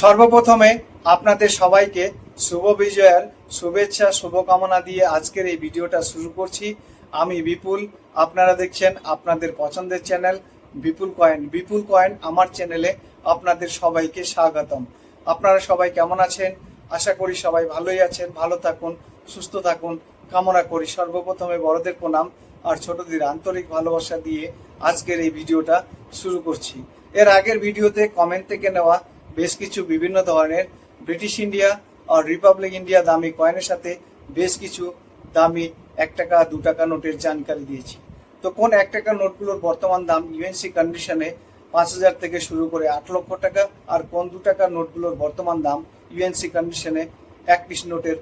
সর্বপ্রথমে আপনাদের সবাইকে শুভ বিজয়ের শুভেচ্ছা, শুভকামনা দিয়ে আজকের এই ভিডিওটা শুরু করছি। আমি বিপুল, আপনারা দেখছেন আপনাদের পছন্দের channel Bipul coin. Bipul coin আমার চ্যানেলে আপনাদের সবাইকে স্বাগতম। আপনারা সবাই কেমন আছেন? আশা করি সবাই ভালোই আছেন। ভালো থাকুন, সুস্থ থাকুন। কামনা করি সর্বপ্রথমে বড়দের প্রণাম আর ছোটদের আন্তরিক ভালোবাসা দিয়ে আজকের এই ভিডিওটা শুরু করছি। এর আগের ভিডিওতে কমেন্ট থেকে নেওয়া বেশ কিছু বিভিন্ন ধরনের ব্রিটিশ ইন্ডিয়া আর রিপাবলিক ইন্ডিয়া দামি কয়েনের সাথে বেশ কিছু দামি এক টাকা, দু টাকা নোটের জানকারি দিয়েছি। তো কোন এক টাকা নোটগুলোর বর্তমান দাম ইউএনসি কন্ডিশনে পাঁচ হাজার থেকে শুরু করে আট লক্ষ টাকা আর কোন দু টাকার নোটগুলোর বর্তমান দাম ইউএনসি কন্ডিশনে এক পিস নোটের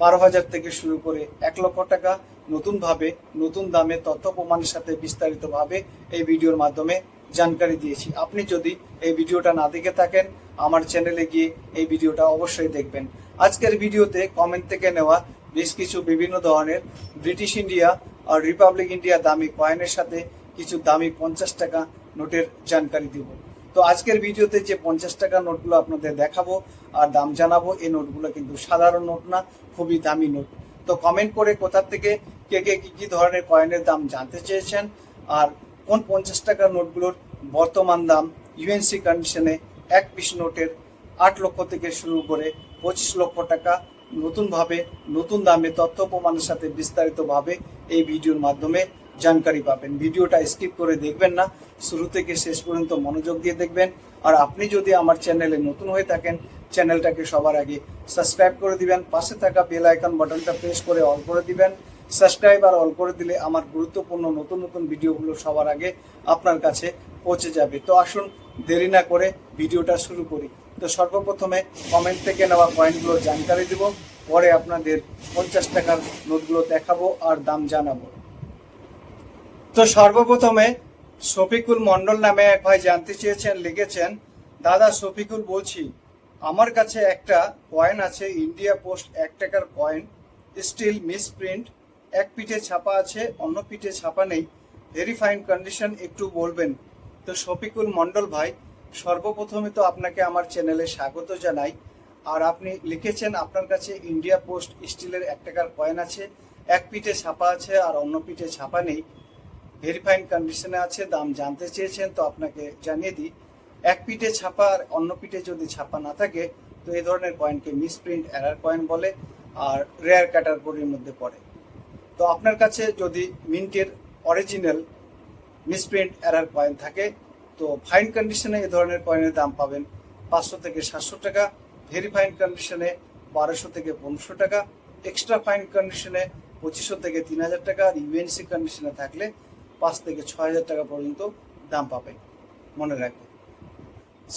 বারো হাজার থেকে শুরু করে এক লক্ষ টাকা নতুনভাবে নতুন দামে তথ্য প্রমাণের সাথে বিস্তারিতভাবে এই ভিডিওর মাধ্যমে জানকারি দিয়েছি। আপনি যদি এই ভিডিওটা না দেখে থাকেন আমার চ্যানেলে গিয়ে এই ভিডিওটা অবশ্যই দেখবেন। আজকের ভিডিওতে কমেন্ট থেকে নেওয়া বেশ কিছু বিভিন্ন ধরনের ব্রিটিশ ইন্ডিয়া আর রিপাবলিক ইন্ডিয়া দামি কয়েনের সাথে কিছু দামি পঞ্চাশ টাকা নোটের জানকারি দিব। তো আজকের ভিডিওতে যে পঞ্চাশ টাকা নোটগুলো আপনাদের দেখাবো আর দাম জানাব, এই নোটগুলো কিন্তু সাধারণ নোট না, খুবই দামি নোট। তো কমেন্ট করে কোথা থেকে কে কে কি কি ধরনের কয়েনের দাম জানতে চেয়েছেন আর কোন পঞ্চাশ টাকার নোটগুলোর বর্তমান দাম ইউএনসি কন্ডিশনে এক পিস নোটের আট লক্ষ থেকে শুরু করে পঁচিশ লক্ষ টাকা নতুনভাবে, নতুন দামে, তথ্য প্রমাণের সাথে বিস্তারিতভাবে এই ভিডিওর মাধ্যমে জানকারি পাবেন। ভিডিওটা স্কিপ করে দেখবেন না, শুরু থেকে শেষ পর্যন্ত মনোযোগ দিয়ে দেখবেন। আর আপনি যদি আমার চ্যানেলে নতুন হয়ে থাকেন, চ্যানেলটাকে সবার আগে সাবস্ক্রাইব করে দিবেন, পাশে থাকা বেল আইকন বাটনটা প্রেস করে অল করে দিবেন। সাবস্ক্রাইব আর অল করে দিলে আমার গুরুত্বপূর্ণ নতুন নতুন ভিডিওগুলো সবার আগে আপনার কাছে পৌঁছে যাবে। তো আসুন দেরি না করে ভিডিওটা শুরু করি। তো সর্বপ্রথমে কমেন্ট থেকে নেওয়া পয়েন্টগুলো জানকারি দিব, পরে আপনাদের পঞ্চাশ টাকার নোটগুলো দেখাবো আর দাম জানাব। তো সর্বপ্রথমে শফিকুল মন্ডল নামে এক ভাই জানতে চেয়েছেন, লিখেছেন, দাদা শফিকুল বলছি, আমার কাছে একটা কয়েন আছে ইন্ডিয়া পোস্ট এক টাকার কয়েন স্টিল মিস প্রিন্ট এক পিঠে ছাপা আছে, অন্য পিঠে ছাপা নেই ভেরি ফাইন কন্ডিশন একটু বলবেন। তো শফিকুল মন্ডল ভাই, সর্বপ্রথমে তো আপনাকে আমার চ্যানেলে স্বাগত জানাই। আর আপনি লিখেছেন, আপনার কাছে ইন্ডিয়া পোস্ট স্টিলের এক টাকার কয়েন আছে, এক পিঠে ছাপা আছে আর অন্য পিঠে ছাপা নেই। ভেরিফাইন কন্ডিশনে আছে, দাম জানতে চেয়েছেন, তো আপনাকে জানিয়ে দিই। এক পিঠে ছাপা আর অন্য পিঠে যদি ছাপা না থাকে, তো এই ধরনের কয়েনকে মিসপ্রিন্ট এরার কয়েন বলে আর রেয়ার ক্যাটাগরির মধ্যে পড়ে। তো আপনার কাছে যদি মিন্টের অরিজিনাল মিসপ্রিন্ট এরার কয়েন থাকে, তো ফাইন কন্ডিশনে এই ধরনের কয়েনের দাম পাবেন পাঁচশো থেকে সাতশো টাকা ভেরি ফাইন কন্ডিশনে বারোশো থেকে পনেরোশো টাকা এক্সট্রা ফাইন কন্ডিশনে পঁচিশশো থেকে তিন হাজার টাকা, আর ইউএনসি কন্ডিশনে থাকলে পাঁচ থেকে ছয় হাজার টাকা পর্যন্ত দাম পাবেন। মনে রাখবেন।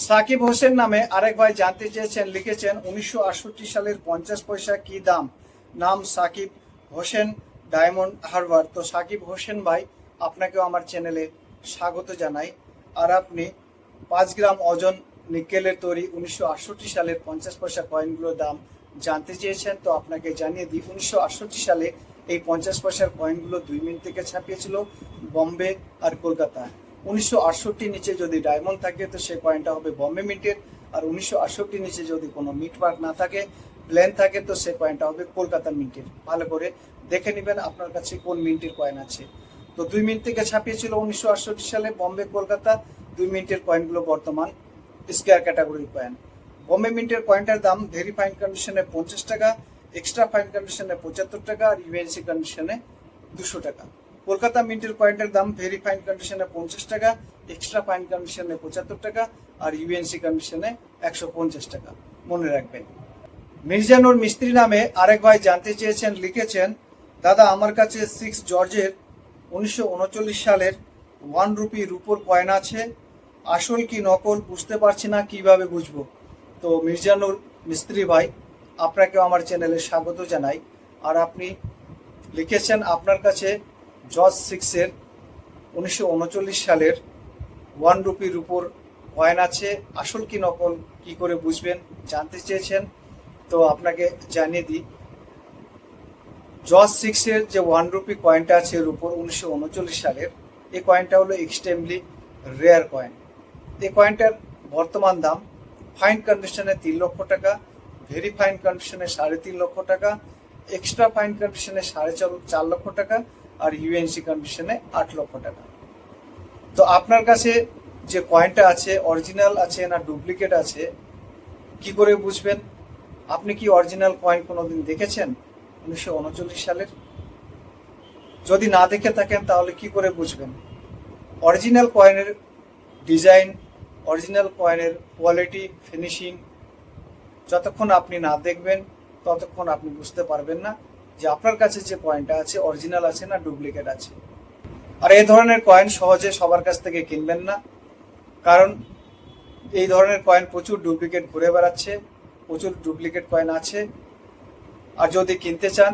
সাকিব হোসেন নামে আরেক ভাই জানতে চেয়েছেন, লিখেছেন, উনিশশো আটষট্টি সালের পঞ্চাশ পয়সা কি দাম? নাম সাকিব হোসেন, ডায়মন্ড হারবার। তো সাকিব হোসেন ভাই আপনাকেও আমার চ্যানেলে স্বাগত জানাই। আর আপনি পাঁচ গ্রাম ওজন নিকেলের তৈরি উনিশশো আটষট্টি সালের পঞ্চাশ পয়সা কয়েনগুলোর দাম জানতে চেয়েছেন, তো আপনাকে জানিয়ে দিই, উনিশশো সালে এই পঞ্চাশ পয়সার কয়েনগুলো দুই মিনিট থেকে ছাপিয়েছিল বম্বে আর কলকাতা। উনিশশো আটষট্টি নিচে যদি ডায়মন্ড থাকে, তো সে কয়েনটা হবে বম্বে মিন্টের আর উনিশশো আটষট্টি নিচে যদি কোনো মিট মার্ক না থাকে প্লেন থাকে, তো সে কয়েনটা হবে কলকাতা মিন্টের ভালো করে দেখে নেবেন আপনার কাছে কোন মিন্টের কয়েন আছে। তো দুই মিনিট থেকে ছাপিয়েছিল উনিশশো আটষট্টি সালে বম্বে, কলকাতা। দুই মিনিটের কয়েনগুলো বর্তমান স্কোয়ার ক্যাটাগরির কয়েন বম্বে মিন্টের কয়েনটার দাম ভেরি ফাইন কন্ডিশনে পঞ্চাশ টাকা এক্সট্রা ফাইন কন্ডিশনে পঁচাত্তর টাকা আর ইউএনসি কন্ডিশনে দুশো টাকা। কলকাতা মিন্টের কয়েনটার দাম ভেরি ফাইন কন্ডিশনে পঞ্চাশ টাকা এক্সট্রা ফাইন কন্ডিশনে পঁচাত্তর টাকা আর ইউএনসি কন্ডিশনে একশো পঞ্চাশ টাকা। মনে রাখবেন। মির্জানুর মিস্ত্রি নামে আরেক ভাই জানতে চেয়েছেন, লিখেছেন, দাদা, আমার কাছে সিক্স জর্জের উনিশশো উনচল্লিশ সালের ওয়ান রুপি রুপোর কয়েন আছে। আসল কি নকল বুঝতে পারছি না, কীভাবে বুঝব? তো মির্জানুর মিস্ত্রি ভাই, আপনাকেও আমার চ্যানেলে স্বাগত জানাই। আর আপনি লিখেছেন আপনার কাছে জজ সিক্সের উনিশশো উনচল্লিশ সালের ওয়ান রুপির রুপোর কয়েন আছে। আসল কি নকল, কি করে বুঝবেন, জানতে চেয়েছেন। তো আপনাকে জানিয়ে দিই জজ সিক্সের যে ওয়ান রুপি কয়েনটা আছে এর উপর উনিশশো উনচল্লিশ সালের, এই কয়েনটা হলো এক্সট্রিমলি রেয়ার কয়েন এই কয়েনটার বর্তমান দাম ফাইন কন্ডিশনে তিন লক্ষ টাকা ভেরি ফাইন কন্ডিশনে সাড়ে তিন লক্ষ টাকা এক্সট্রা ফাইন কন্ডিশনে সাড়ে চার- লক্ষ টাকা, আর ইউএনসি কন্ডিশনে আট লক্ষ টাকা। তো আপনার কাছে যে কয়েনটা আছে অরিজিনাল আছে না ডুপ্লিকেট আছে, কি করে বুঝবেন? আপনি কি অরিজিনাল কয়েন কোনোদিন দেখেছেন? উনিশশো উনচল্লিশ সালের। যদি না দেখে থাকেন, তাহলে কি করে বুঝবেন? অরিজিনাল কয়েনের ডিজাইন অরিজিনাল কয়েনের কোয়ালিটি ফিনিশিং যতক্ষণ আপনি না দেখবেন, ততক্ষণ আপনি বুঝতে পারবেন না যে আপনার কাছে যে কয়েনটা আছে অরিজিনাল আছে না ডুপ্লিকেট আছে। আর এই ধরনের কয়েন সহজে সবার কাছ থেকে কিনবেন না। কারণ এই ধরনের কয়েন প্রচুর ডুপ্লিকেট ঘুরে বেড়াচ্ছে, প্রচুর ডুপ্লিকেট কয়েন আছে। আর যদি কিনতে চান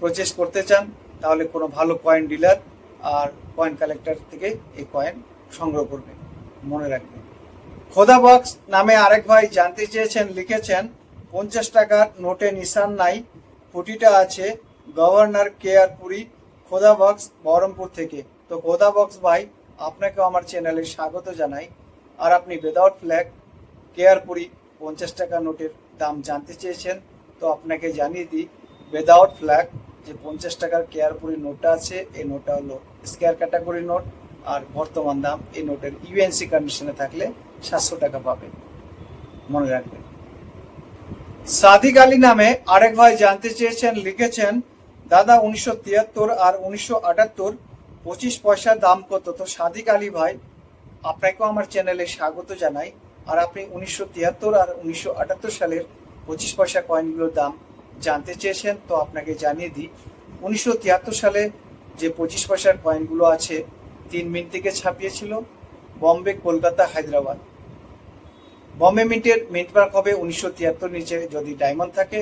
প্রচেস করতে চান, তাহলে কোনো ভালো কয়েন ডিলার আর কয়েন কালেক্টর থেকে এই কয়েন সংগ্রহ করবেন মনে রাখবেন। খোদা বক্স নামে আরেক ভাই জানতে চেয়েছেন, লিখেছেন, পঞ্চাশ টাকার নোটে নিশান নাই ফুটিটা আছে গভর্নর কে আর পুরী খোদা বক্স বহরমপুর থেকে। তো খোদা বক্স ভাই, আপনাকেও আমার চ্যানেলে স্বাগত জানাই। আর আপনি উইদাউট ফ্ল্যাগ কে আর কেয়ারপুরি পঞ্চাশ টাকা নোটের দাম জানতে চেয়েছেন তো আপনাকে জানিয়ে দিই উইদাউট ফ্ল্যাগ যে পঞ্চাশ টাকার কেয়ারপুরি নোটটা আছে, এই নোটটা হলো স্কেয়ার ক্যাটাগরি নোট আর বর্তমান দাম এই নোটের ইউএনসি কন্ডিশনে থাকলে সাতশো টাকা পাবেন। মনে রাখবেন। সাদিক আলী নামে আরেক ভাই জানতে চেয়েছেন, লিখেছেন, দাদা উনিশশো তিয়াত্তর আর উনিশশো আটাত্তর, পঁচিশ পয়সা দাম কত? তো সাদিক আলী ভাই, আপনাকেও আমার চ্যানেলে স্বাগত জানাই। আর আপনি উনিশশো তিয়াত্তর আর উনিশশো আটাত্তর সালের পঁচিশ পয়সা কয়েনগুলোর দাম জানতে চেয়েছেন, তো আপনাকে জানিয়ে দিই, উনিশশো তিয়াত্তর সালে যে পঁচিশ পয়সার কয়েনগুলো আছে, তিন মিনিট থেকে ছাপিয়েছিল বম্বে, কলকাতা, হায়দ্রাবাদ। বম্বে মিন্টের, মিন্ট মার্ক হবে উনিশশো তিয়াত্তর নিচে যদি ডায়মন্ড থাকে,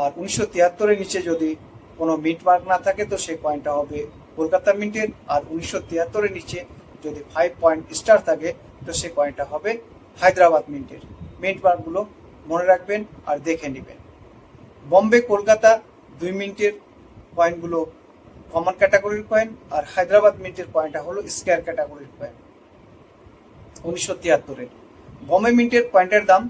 আর উনিশশো তিয়াত্তরের নিচে যদি কোনো মিন্ট মার্ক না থাকে, তো সেই কয়েনটা হবে কলকাতা মিন্টের, আর উনিশশো তিয়াত্তরের নিচে যদি ফাইভ পয়েন্ট স্টার থাকে, তো সেই কয়েনটা হবে হায়দ্রাবাদ মিন্টের। মিন্ট মার্কগুলো মনে রাখবেন আর দেখে নেবেন। বম্বে, কলকাতা দুই মিনিটের কয়েনগুলো কমন ক্যাটাগরির কয়েন আর হায়দ্রাবাদ মিন্টের কয়েনটা হলো স্কোয়ার ক্যাটাগরির কয়েন উনিশশো তিয়াত্তরের বম্বে মিন্টের কয়েনটার দাম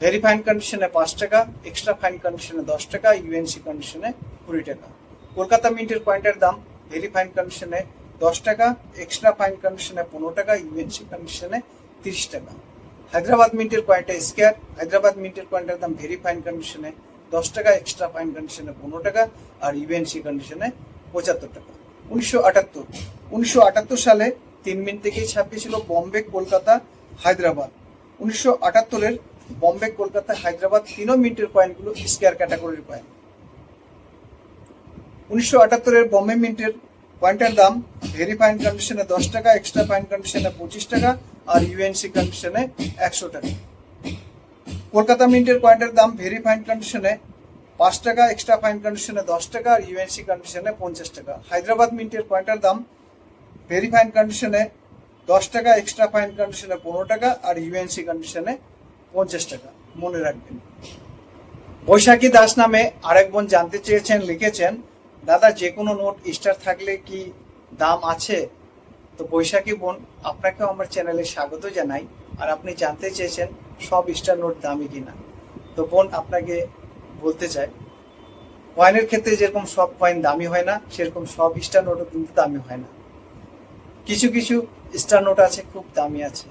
ভেরি ফাইন কন্ডিশনে পাঁচ টাকা এক্সট্রা ফাইন কন্ডিশনে দশ টাকা ইউএনসি কন্ডিশনে কুড়ি টাকা। কলকাতা মিন্টের কয়েনটার দাম ভেরি ফাইন কন্ডিশনে দশ টাকা এক্সট্রা ফাইন কন্ডিশনে পনেরো টাকা ইউএনসি কন্ডিশনে তিরিশ টাকা। হায়দ্রাবাদ মিন্টের কয়েনটা স্কোয়ার, হায়দ্রাবাদ মিন্টের কয়েনটার দাম ভেরি ফাইন কন্ডিশনে দশ টাকা এক্সট্রা ফাইন কন্ডিশনে পনেরো টাকা, আর ইউএনসি কন্ডিশনে পঁচাত্তর টাকা। উনিশশো আটাত্তর উনিশশো আটাত্তর সালে তিন মিনিট থেকেই ছাপিয়েছিল বম্বে, কলকাতা, হায়দ্রাবাদ। উনিশশো আটাত্তরের বম্বে, কলকাতা, হায়দ্রাবাদ তিনও মিনিটের কয়েনগুলো স্কোয়ার ক্যাটাগরির কয়েন উনিশশো আটাত্তরের বম্বে মিন্টের কয়েনটার দাম ভেরি ফাইন কন্ডিশনে দশ টাকা এক্সট্রা ফাইন কন্ডিশনে পঁচিশ টাকা, আর ইউএনসি কন্ডিশনে একশো টাকা। কলকাতা মিন্টের কয়েনটার দাম ভেরি ফাইন কন্ডিশনে পাঁচ টাকা এক্সট্রা ফাইন কন্ডিশনে দশ টাকা, আর ইউএনসি কন্ডিশনে পঞ্চাশ টাকা। হায়দ্রাবাদ মিন্টের কয়েনটার দাম ভেরি ফাইন কন্ডিশনে দশ টাকা এক্সট্রা ফাইন কন্ডিশনে পনেরো টাকা, আর ইউএনসি কন্ডিশনে পঞ্চাশ টাকা। মনে রাখবেন। বৈশাখী দাস নামে আরেক বোন জানতে চেয়েছেন, লিখেছেন দাদা, যে কোনো নোট স্টার থাকলে কি দাম আছে? তো বৈশাখী বোন, আপনাকেও আমার চ্যানেলে স্বাগত জানাই। আর আপনি জানতে চেয়েছেন সব স্টার নোট দামি কিনা। তো বোন, আপনাকে বলতে চাই কয়েনের ক্ষেত্রে যেরকম সব কয়েন দামি হয় না, সেরকম সব স্টার নোটও কিন্তু দামি হয় না। কিছু কিছু স্টার নোট আছে, খুব দামি আছে।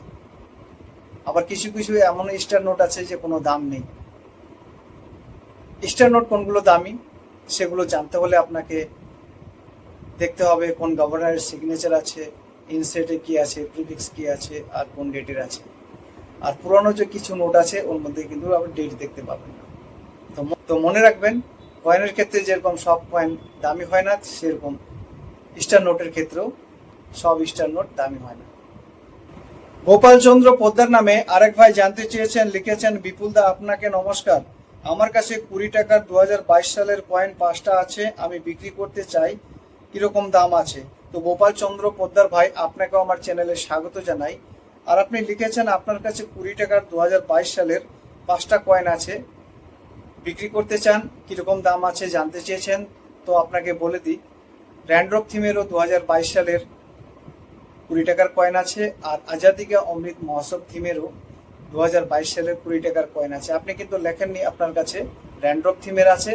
আবার কিছু কিছু এমন স্টার নোট আছে যে কোনো দাম নেই। স্টার নোট কোনগুলো দামি? সেগুলো জানতে হলে আপনাকে দেখতে হবে কোন গভর্নরের সিগনেচার আছে ইনসেটে কি আছে প্রিফিক্স কি আছে, আর কোন ডেটের আছে। আর পুরনো যে কিছু নোট আছে, ওর মধ্যে কিন্তু আপনি ডেট দেখতে পাবেন। না তো তো মনে রাখবেন কয়েনের ক্ষেত্রে যেরকম সব কয়েন দামি হয় না, সেরকম স্টার নোটের ক্ষেত্রেও সব স্টার নোট দামি হয় না। গোপাল চন্দ্র পোদ্দার নামে আরেক ভাই জানতে চেয়েছেন, লিখেছেন বিপুল দা আপনাকে নমস্কার। আমার কাছে কুড়ি টাকার দু হাজার বাইশ সালের কয়েন পাঁচটা আছে, আমি বিক্রি করতে চাই, কীরকম দাম আছে? তো গোপাল চন্দ্র পোদ্দার ভাই, আপনাকেও আমার চ্যানেলে স্বাগত জানাই। আর আপনি লিখেছেন, আপনার কাছে কুড়ি টাকার দু হাজার বাইশ সালের পাঁচটা কয়েন আছে, বিক্রি করতে চান, কীরকম দাম আছে জানতে চেয়েছেন, তো আপনাকে বলে দিই। র্যান্ড্রপ থিমেরও দু হাজার বাইশ সালের কুড়ি টাকার কয়েন আছে, আর আজাদিকা অমৃত মহোৎসব থিমেরও দু হাজার বাইশ সালের কুড়ি টাকার কয়েন আছে। আপনি কিন্তু লেখেননি আপনার কাছে র্যান্ড্রপ থিমের আছে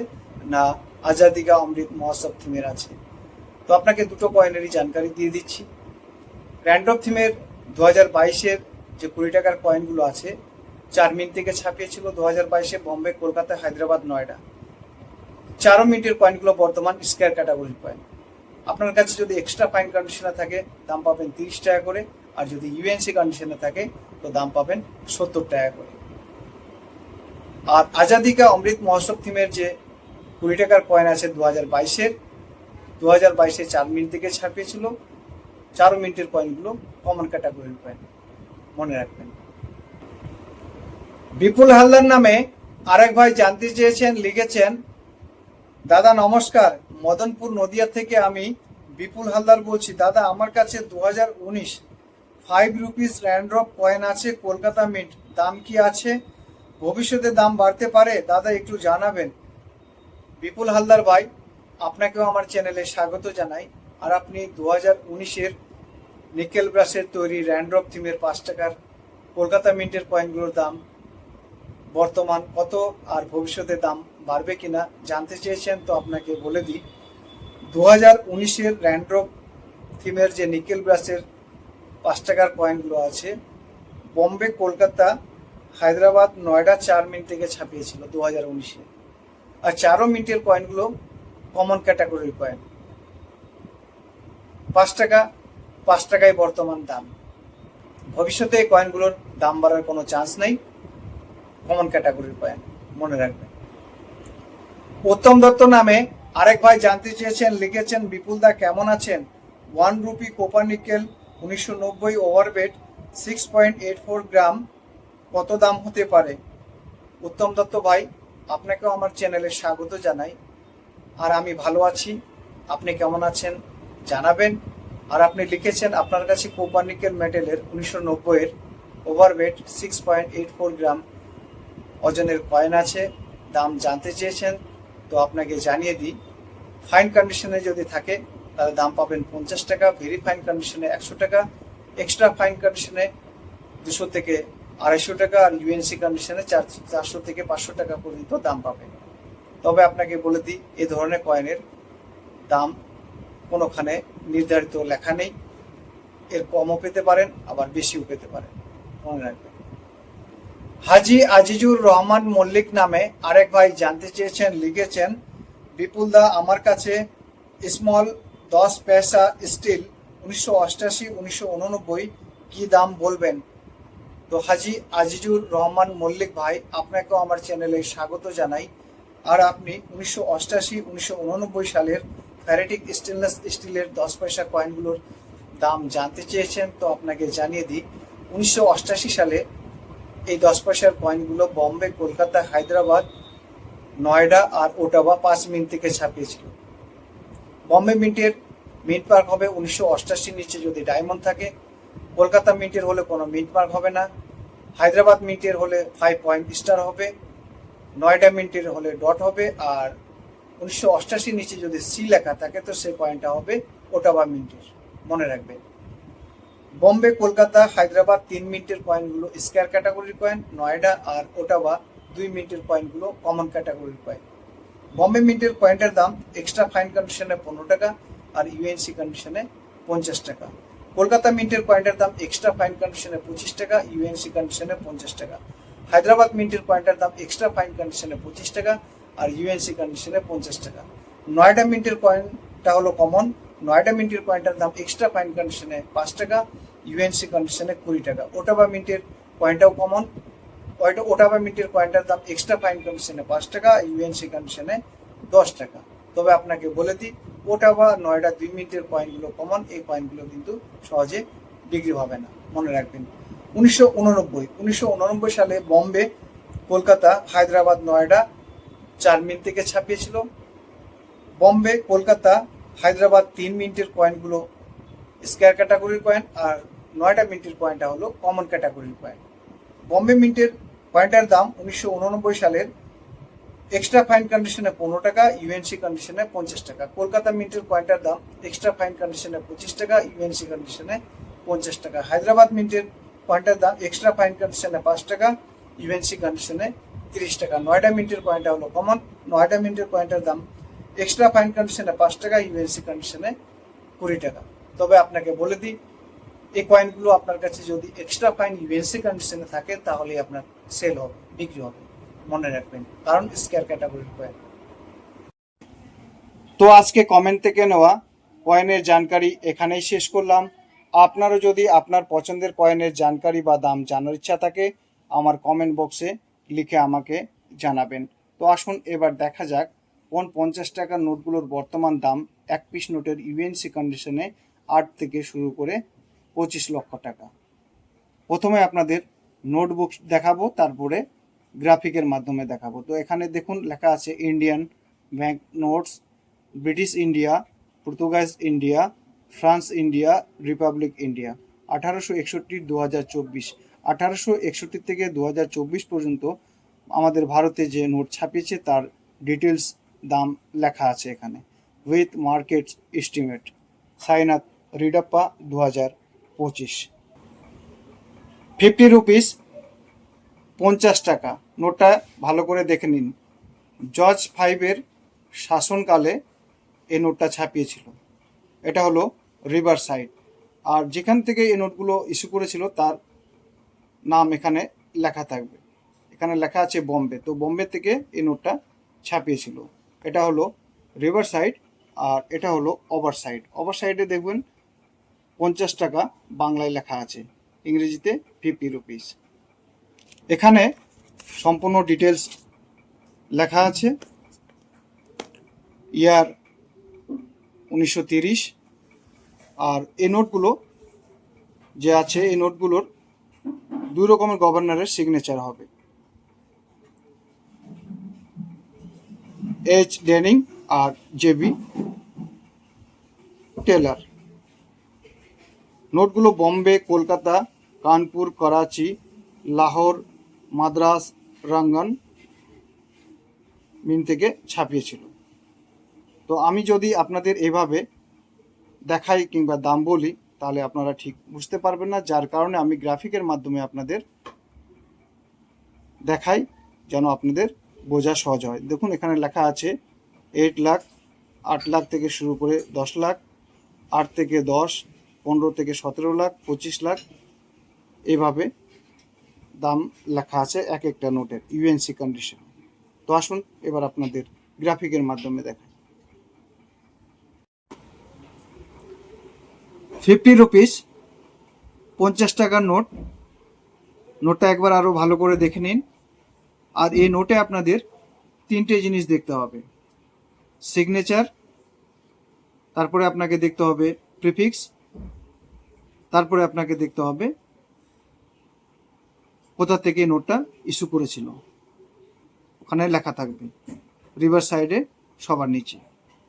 না আজাদিকা অমৃত মহোৎসব থিমের আছে। তো আপনাকে দুটো কয়েনেরই জানকারি দিয়ে দিচ্ছি। র্যান্ড্রপ থিমের দু হাজার বাইশের যে কুড়ি টাকার কয়েনগুলো আছে চার মিনিট থেকে ছাপিয়েছিল দু হাজার বাইশে বম্বে কলকাতা হায়দ্রাবাদ নয়ডা চারো মিনিটের কয়েনগুলো বর্তমান স্কোয়ার ক্যাটাগরির কয়েন আপনার কাছে যদি এক্সট্রা ফাইন কন্ডিশনে থাকে, দাম পাবেন তিরিশ টাকা করে। আর যদি ইউএনসি কন্ডিশনে থাকে, তো দাম পাবেন সত্তর টাকা করে। আর আজাদিকা অমৃত মহোৎসব থিমের যে কুড়ি টাকার কয়েন আছে দু হাজার বাইশের দু হাজার বাইশে চার মিনিট থেকে ছাপিয়েছিল। চার মিনিটের কয়েনগুলো কমন ক্যাটাগরির কয়েন মনে রাখবেন। বিপুল হালদার নামে আরেক ভাই জানতে চেয়েছেন, লিখেছেন, দাদা, নমস্কার। মদনপুর নদিয়া থেকে আমি বিপুল হালদার বলছি। দাদা, আমার কাছে দু হাজার উনিশ ফাইভ রুপিস র্যান্ড্রপ কয়েন আছে, কলকাতা মিন্ট। দাম কি আছে? ভবিষ্যতে দাম বাড়তে পারে? দাদা, একটু জানাবেন। বিপুল হালদার ভাই, আপনাকেও আমার চ্যানেলে স্বাগত জানাই। আর আপনি দু হাজার উনিশের নিকেল ব্রাশের তৈরি র্যান্ড্রপ থিমের পাঁচ টাকার কলকাতা মিন্টের কয়েনগুলোর দাম বর্তমান কত? আর ভবিষ্যতে দাম বাড়বে কিনা? জানতে চেয়েছেন তো আপনাকে বলে দিই। দু হাজার উনিশের র্যান্ড্রপ থিমের যে নিকেল ব্রাশের পাঁচ টাকার কয়েনগুলো আছে। বম্বে, কলকাতা, হায়দ্রাবাদ, নয়ডা চার মিনিট থেকে ছাপিয়েছিল দু হাজার উনিশে। আর চারো মিনিটের কয়েনগুলো কমন ক্যাটাগরির কয়েন পাঁচ টাকা, পাঁচ টাকায় বর্তমান দাম। ভবিষ্যতে এই কয়েনগুলোর দাম বাড়ার কোনো চান্স নেই। কমন ক্যাটাগরির কয়েন মনে রাখবেন। উত্তম দত্ত নামে আরেক ভাই জানতে চেয়েছেন, লিখেছেন বিপুল দা কেমন আছেন? ওয়ান রুপি কোপার নিকেল উনিশশো নব্বই overweight six point eight four gram কত দাম হতে পারে? উত্তম দত্ত ভাই, আপনাকেও আমার চ্যানেলে স্বাগত জানাই। আর আমি ভালো আছি, আপনি কেমন আছেন জানাবেন। আর আপনি লিখেছেন আপনার কাছে কোপারনিকেল মেটেলের উনিশশো নব্বইয়ের overweight six point eight four gram ওজনের কয়েন আছে, দাম জানতে চেয়েছেন, তো আপনাকে জানিয়ে দিই। ফাইন কন্ডিশনে যদি থাকে তাহলে দাম পাবেন পঞ্চাশ টাকা ভেরি ফাইন কন্ডিশনে একশো টাকা এক্সট্রা ফাইন কন্ডিশনে দুশো থেকে আড়াইশো টাকা আর ইউএনসি কন্ডিশনে চার, চারশো থেকে পাঁচশো টাকা পর্যন্ত দাম পাবেন। তবে আপনাকে বলে দিই, এ ধরনের কয়েনের দাম কোনোখানে নির্ধারিত লেখা নেই। এর কমও পেতে পারেন, আবার বেশিও পেতে পারেন। মনে রাখবেন। হাজি আজিজুর রহমান মল্লিক নামে আরেক ভাই জানতে চেয়েছেন, লিখেছেন বিপুল দা আমার কাছে স্মল দশ পয়সা স্টিল উনিশশো অষ্টাশি, উনিশশো উননব্বই কি দাম বলবেন? তো হাজি আজিজুর রহমান মল্লিক ভাই, আপনাকেও আমার চ্যানেলে স্বাগত জানাই। আর আপনি উনিশশো অষ্টাশি, উনিশশো উননব্বই সালের ফ্যারেটিক স্টেনলেস স্টিলের দশ পয়সা কয়েনগুলোর দাম জানতে চেয়েছেন, তো আপনাকে জানিয়ে দিই, উনিশশো অষ্টাশি সালে এই দশ পয়সার কয়েনগুলো বম্বে কলকাতা হায়দ্রাবাদ নয়ডা আর ওটাবা পাঁচ মিনিট থেকে ছাপিয়েছিল। বম্বে মিন্টের মিন্ট মার্ক হবে উনিশশো অষ্টাশির নিচে যদি ডায়মন্ড থাকে। কলকাতা মিন্টের হলে কোনো মিন্ট মার্ক হবে না। হায়দ্রাবাদ মিন্টের হলে ফাইভ পয়েন্ট স্টার হবে। নয়ডা মিন্টের হলে ডট হবে। আর উনিশশো অষ্টাশির নিচে যদি সি লেখা থাকে, তো সেই পয়েন্টটা হবে ওটাবা মিন্টের। মনে রাখবেন। বম্বে, কলকাতা, হায়দ্রাবাদ তিন মিনিটের পয়েন্টগুলো স্কোয়ার ক্যাটাগরির পয়েন্ট নয়ডা আর ওটাবা দুই মিনিটের পয়েন্টগুলো কমন ক্যাটাগরির পয়েন্ট বম্বে মিন্টের পয়েন্টের দাম এক্সট্রা ফাইন কন্ডিশনে পনেরো টাকা। আর ইউএনসি কন্ডিশনে পঞ্চাশ টাকা। কলকাতা মিন্টের পয়েন্টের দাম এক্সট্রা ফাইন কন্ডিশনে পঁচিশ টাকা ইউএনসি কন্ডিশনে পঞ্চাশ টাকা। হায়দ্রাবাদ মিন্টের পয়েন্টের দাম এক্সট্রা ফাইন কন্ডিশনে পঁচিশ টাকা আর ইউএনসি কন্ডিশনে পঞ্চাশ টাকা। নয়ডা মিন্টের কয়েনটা হলো কমন নয়ডা মিন্টের কয়েনটার দাম এক্সট্রা ফাইন কন্ডিশনে পাঁচ টাকা ইউএনসি কন্ডিশনে কুড়ি টাকা। ওটাবা মিন্টের কয়েনটাও কমন ওটাবা মিন্টের কয়েনটার দাম এক্সট্রা ফাইন কন্ডিশনে পাঁচ টাকা ইউএনসি কন্ডিশনে দশ টাকা। তবে আপনাকে বলে দিই ওটাবা নয়ডা দুই মিনিটের কয়েনগুলো কমন এই পয়েন্টগুলো কিন্তু সহজে বিক্রি হবে না। মনে রাখবেন। উনিশশো উননব্বই, উনিশশো সালে বম্বে, কলকাতা, হায়দ্রাবাদ নয়ডা চার মিনিট থেকে ছাপিয়েছিল। বম্বে, কলকাতা, হায়দ্রাবাদ তিন মিনিটের কয়েনগুলো স্কোয়ার ক্যাটাগরির কয়েন আর নয়টা মিনিটের পয়েন্টটা হলো কমন ক্যাটাগরির কয়েন বম্বে মিন্টের কয়েনটার দাম উনিশশো উননব্বই সালের এক্সট্রা ফাইন কন্ডিশনে পনেরো টাকা ইউএনসি কন্ডিশনে পঞ্চাশ টাকা। কলকাতা মিন্টের কয়েনটার দাম? এক্সট্রা ফাইন কন্ডিশনে পঁচিশ টাকা ইউএনসি কন্ডিশনে পঞ্চাশ টাকা। হায়দ্রাবাদ মিন্টের কয়েনটার দাম? এক্সট্রা ফাইন কন্ডিশনে পাঁচ টাকা ইউএনসি কন্ডিশনে তিরিশ টাকা। নয়টা মিন্টের কয়েনটা হলো কমন নয়টা মিন্টের কয়েনটার দাম? এক্সট্রা ফাইন কন্ডিশনে পাঁচ টাকা ইউএনসি কন্ডিশনে কুড়ি টাকা। তবে আপনাকে বলে দিই, এই কয়েনগুলো আপনার কাছে যদি এক্সট্রা ফাইন ইউএনসি কন্ডিশনে থাকে, তাহলেই আপনার সেল হবে, বিক্রি হবে। মনে রাখবেন, কারণ স্কেয়ার ক্যাটাগরির কয়েন তো আজকে কমেন্ট থেকে নেওয়া কয়েনের জানকারি এখানেই শেষ করলাম। আপনারও যদি আপনার পছন্দের কয়েনের জানকারি বা দাম জানার ইচ্ছা থাকে, আমার কমেন্ট বক্সে লিখে আমাকে জানাবেন। তো আসুন, এবার দেখা যাক, কোন পঞ্চাশ টাকার নোটগুলোর বর্তমান দাম এক পিস নোটের ইউএনসি কন্ডিশনে আট থেকে শুরু করে পঁচিশ লক্ষ টাকা। প্রথমে আপনাদের নোটবুক দেখাবো, তারপরে গ্রাফিকের মাধ্যমে দেখাবো। তো এখানে দেখুন, লেখা আছে Indian bank notes British India Portuguese India France India republic India আঠারোশো একষট্টি দু হাজার চব্বিশ। আঠারোশো একষট্টি থেকে দু হাজার চব্বিশ পর্যন্ত আমাদের ভারতে যে নোট ছাপিয়েছে, তার ডিটেলস দাম লেখা আছে এখানে। With market estimate Sainath Ridappa দু হাজার পঁচিশ। ফিফটি রুপিস পঞ্চাশ টাকা। নোটটা ভালো করে দেখে নিন। জর্জ ফাইভের শাসনকালে এই নোটটা ছাপিয়েছিল। এটা হলো রিভার সাইড। আর যেখান থেকে এই নোটগুলো ইস্যু করেছিল, তার নাম এখানে লেখা থাকবে। এখানে লেখা আছে বম্বে। তো বম্বে থেকে এই নোটটা ছাপিয়েছিল। এটা হলো রিভার সাইড আর এটা হলো ওভার সাইড। ওভার সাইডে দেখবেন পঞ্চাশ টাকা বাংলায় লেখা আছে। ইংরেজিতে ফিফটি রুপিস। এখানে সম্পূর্ণ ডিটেলস লেখা আছে। ইয়ার উনিশশো আর এই নোটগুলো যে আছে, এই নোটগুলোর দুই রকমের গভর্নরের সিগনেচার হবে। এইচ ডেনিং আর জেবি টেলার নোটগুলো বম্বে কলকাতা কানপুর করাচি লাহোর মাদ্রাস রাঙ্গন মিন থেকে ছাপিয়েছিল। তো আমি যদি আপনাদের এভাবে দেখাই কিংবা দাম বলি, তাহলে আপনারা ঠিক বুঝতে পারবেন না, যার কারণে আমি গ্রাফিকের মাধ্যমে আপনাদের দেখাই যেন আপনাদের বোঝা সহজ হয়। দেখুন, এখানে লেখা আছে এইট লাখ আট লাখ থেকে শুরু করে দশ লাখ আট থেকে দশ, পনেরো থেকে সতেরো লাখ পঁচিশ লাখ এভাবে দাম লেখা আছে এক একটা নোটের ইউএনসি কন্ডিশন তো আসুন, এবার আপনাদের গ্রাফিকের মাধ্যমে দেখাই। ফিফটি রুপিস পঞ্চাশ টাকার নোট। নোটটা একবার আরও ভালো করে দেখে নিন। আর এই নোটে আপনাদের তিনটে জিনিস দেখতে হবে। সিগনেচার তারপরে আপনাকে দেখতে হবে প্রিফিক্স তারপরে আপনাকে দেখতে হবে কোথা থেকে নোটটা ইস্যু করেছিল। ওখানে লেখা থাকবে। রিভার সাইডে সবার নিচে।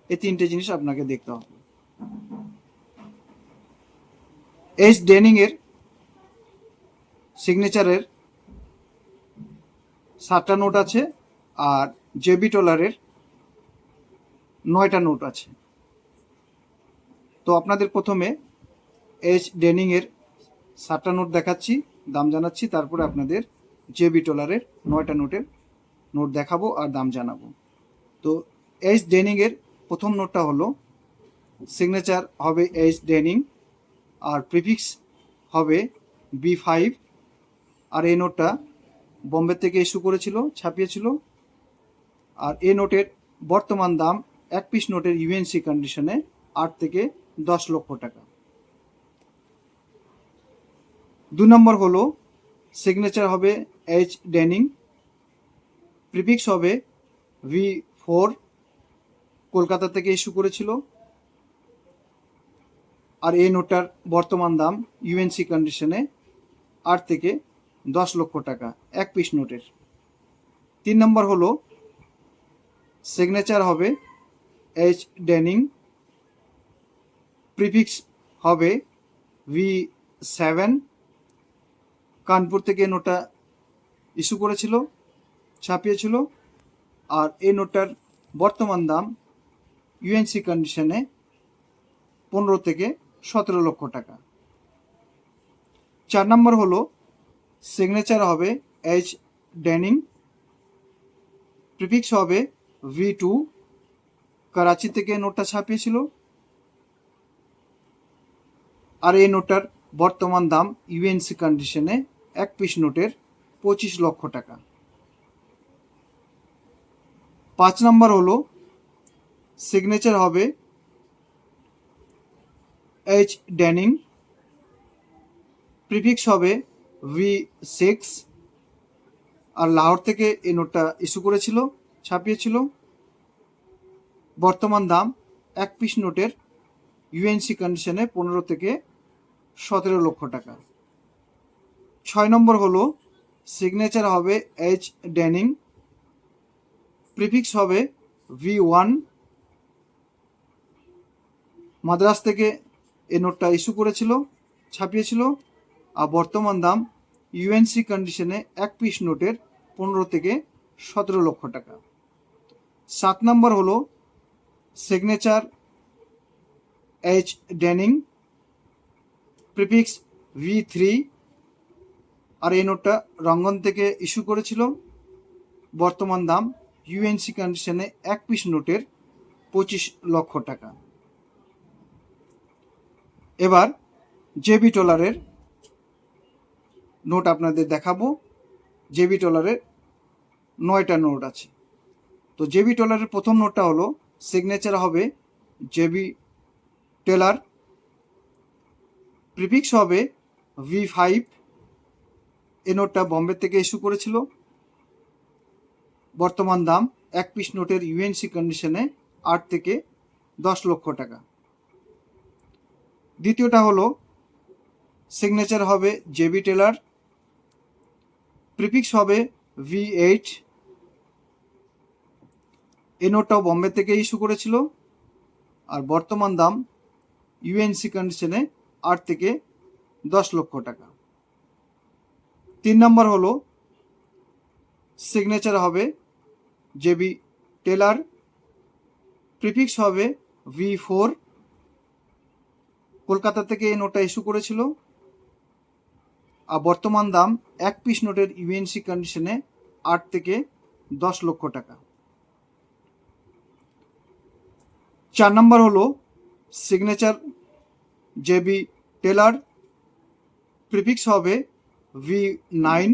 এই তিনটে জিনিস আপনাকে দেখতে হবে। এইচ ডেনিং এর সিগনেচারের সাতটা নোট আছে আর জেবি টলারের নয়টা নোট আছে। তো আপনাদের প্রথমে এইচ ডেনিং এর সাতটা নোট দেখাচ্ছি। দাম জানাচ্ছি, তারপরে আপনাদের জেবি টলারের নয়টা নোটের নোট দেখাবো আর দাম জানাব। তো এইচ ডেনিংয়ের প্রথম নোটটা হলো সিগনেচার হবে এইচ ডেনিং আর প্রিফিক্স হবে বি ফাইভ। আর এই নোটটা বোম্বে থেকে ইস্যু করেছিল, ছাপিয়েছিল। আর এই নোটের বর্তমান দাম এক পিস নোটের ইউএনসি কন্ডিশনে আট থেকে দশ লক্ষ টাকা। দু নম্বর হলো সিগনেচার হবে এইচ ডেনিং প্রিফিক্স হবে ভি ফোর কলকাতা থেকে ইস্যু করেছিল। আর এই নোটটার বর্তমান দাম ইউএনসি কন্ডিশনে আট থেকে দশ লক্ষ টাকা, এক পিস নোটের। তিন নম্বর হলো সিগনেচার হবে এইচ ডেনিং প্রিফিক্স হবে ভি সেভেন কানপুর থেকে নোটটা ইস্যু করেছিল, ছাপিয়েছিল। আর এই নোটটার বর্তমান দাম ইউএনসি কন্ডিশনে পনেরো থেকে সতেরো লক্ষ টাকা। চার নম্বর হলো সিগনেচার হবে এইচ ড্যানিং প্রিফিক্স হবে ভি টু করাচি থেকে নোটটা ছাপিয়েছিল। আর এই নোটটার বর্তমান দাম ইউএনসি কন্ডিশনে এক পিস নোটের পঁচিশ লক্ষ টাকা। পাঁচ নম্বর হলো সিগনেচার হবে এইচ ড্যানিং প্রিফিক্স হবে ভি সিক্স আর লাহোর থেকে এই নোটটা ইস্যু করেছিল, ছাপিয়েছিল। বর্তমান দাম এক পিস নোটের ইউএনসি কন্ডিশনে পনেরো থেকে সতেরো লক্ষ টাকা। ছয় নম্বর হলো সিগনেচার হবে এইচ ড্যানিং প্রিফিক্স হবে ভি ওয়ান মাদ্রাস থেকে এই নোটটা ইস্যু করেছিল, ছাপিয়েছিল, আর বর্তমান দাম ইউএনসি কন্ডিশনে এক পিস নোটের পনেরো থেকে সতেরো লক্ষ টাকা। সাত নম্বর হলো signature H Denning prefix V three আর এই নোটটা রঙ্গন থেকে ইস্যু করেছিল। বর্তমান দাম ইউএনসি কন্ডিশনে এক পিস নোটের পঁচিশ লক্ষ টাকা। এবার জেবি টলারের নোট আপনাদের দেখাবো। জেবি টলারের নয়টা নোট আছে। তো জেবি টলারের প্রথম নোটটা হলো সিগনেচার হবে জেবি টেলার প্রিফিক্স হবে ভি ফাইভ এই নোটটা বম্বে থেকে ইস্যু করেছিল। বর্তমান দাম এক পিস নোটের ইউএনসি কন্ডিশনে আট থেকে দশ লক্ষ টাকা। দ্বিতীয়টা হলো সিগনেচার হবে জেবি টেলার প্রিফিক্স হবে ভি এইট এই নোটটাও বম্বে থেকে ইস্যু করেছিল আর বর্তমান দাম ইউএনসি কন্ডিশনে আট থেকে দশ লক্ষ টাকা। তিন নম্বর হলো সিগনেচার হবে জেবি টেলার প্রিফিক্স হবে ভি ফোর কলকাতা থেকে এই নোটটা ইস্যু করেছিল। আর বর্তমান দাম এক পিস নোটের ইউএনসি কন্ডিশনে আট থেকে দশ লক্ষ টাকা। চার নম্বর হলো সিগনেচার জেবি টেলার প্রিফিক্স হবে ভি নাইন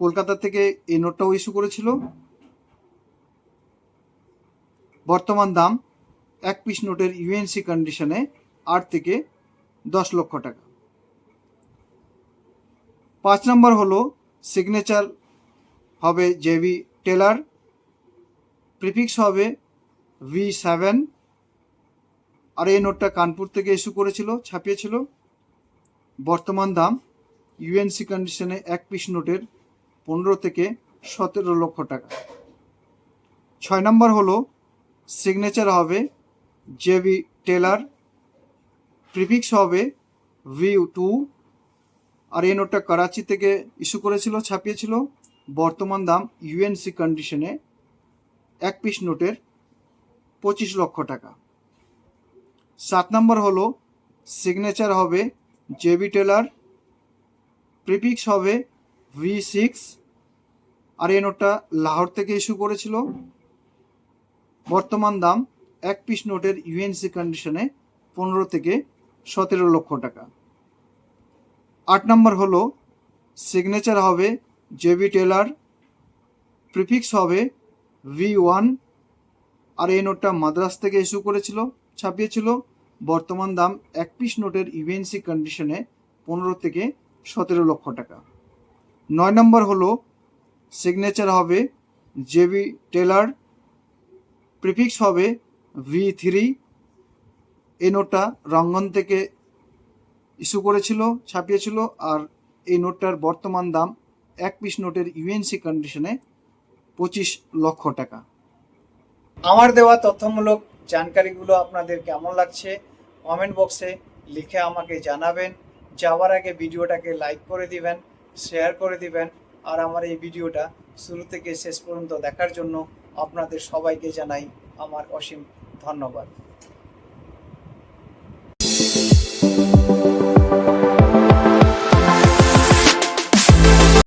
কলকাতা থেকে এই নোটটাও ইস্যু করেছিল। বর্তমান দাম এক পিস নোটের ইউএনসি কন্ডিশনে আট থেকে দশ লক্ষ টাকা। পাঁচ নম্বর হলো সিগনেচার হবে জেভি টেলার প্রিফিক্স হবে ভি সেভেন আর এই নোটটা কানপুর থেকে ইস্যু করেছিল, ছাপিয়েছিল। বর্তমান দাম ইউএনসি কন্ডিশনে এক পিস নোটের পনেরো থেকে সতেরো লক্ষ টাকা। ছয় নম্বর হলো সিগনেচার হবে জেবি টেলার প্রিফিক্স হবে ভি টু আর এই নোটটা করাচি থেকে ইস্যু করেছিল, ছাপিয়েছিল। বর্তমান দাম ইউএনসি কন্ডিশনে এক পিস নোটের পঁচিশ লক্ষ টাকা। সাত নম্বর হলো সিগনেচার হবে জেবি টেলার প্রিফিক্স হবে ভি সিক্স আর এই নোটটা লাহোর থেকে ইস্যু করেছিল। বর্তমান দাম এক পিস নোটের ইউএনসি কন্ডিশনে পনেরো থেকে সতেরো লক্ষ টাকা। আট নম্বর হলো সিগনেচার হবে জেবি টেলার প্রিফিক্স হবে ভি ওয়ান আর এই নোটটা মাদ্রাস থেকে ইস্যু করেছিল, ছাপিয়েছিল। বর্তমান দাম এক পিস নোটের ইউএনসি কন্ডিশনে পনেরো থেকে সতেরো লক্ষ টাকা। নয় নম্বর হলো সিগনেচার হবে জেবি টেলার প্রিফিক্স হবে ভি থ্রি এই নোটটা রঙ্গন থেকে ইস্যু করেছিল, ছাপিয়েছিল, আর এই নোটটার বর্তমান দাম এক পিস নোটের ইউএনসি কন্ডিশনে পঁচিশ লক্ষ টাকা। আমার দেওয়া তথ্যমূলক জানকারিগুলো আপনাদের কেমন লাগছে? কমেন্ট বক্সে লিখে আমাকে জানাবেন। যাওয়ার আগে ভিডিওটাকে লাইক করে দিবেন শেয়ার করে দিবেন, আর আমার এই ভিডিওটা শুরু থেকে শেষ পর্যন্ত দেখার জন্য আপনাদের সবাইকে জানাই আমার অসীম ধন্যবাদ।